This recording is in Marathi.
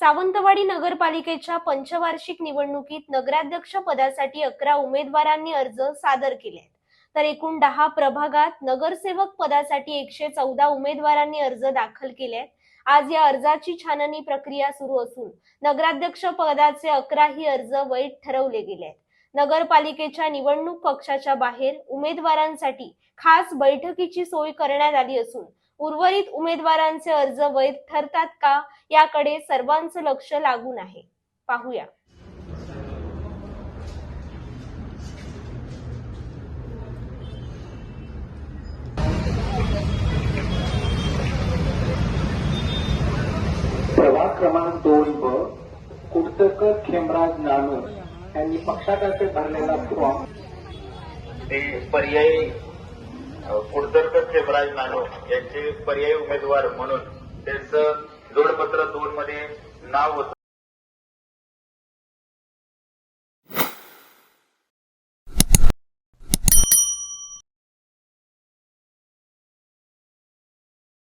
सावंतवाडी नगरपालिकेच्या पंचवार्षिक निवडणुकीत नगराध्यक्ष पदासाठी अकरा उमेदवारांनी अर्ज सादर केले तर एकूण दहा प्रभागात नगरसेवक पदासाठी एकशे चौदा उमेदवारांनी अर्ज दाखल केले आज या अर्जाची छाननी प्रक्रिया सुरू असून नगराध्यक्ष पदाचे अकराही अर्ज वैध ठरवले गेले नगरपालिकेच्या निवडणूक पक्षाच्या बाहेर उमेदवारांसाठी खास बैठकीची सोय करण्यात आली असून उर्वरित उमेदवारांचे अर्ज वैध ठरतात का? याकडे सर्वांचं लक्ष लागून आहे. पाहूया. प्रभाग क्रमांक दोन ब कुडतकर खेमराज नानू यांनी पक्षातर्फे भरलेला फॉर्म ते पर्यायी कुडतरकर खेमराज नानो यांचे पर्यायी उमेदवार म्हणून त्यांचं जोडपत्र दोन मध्ये नाव होतं.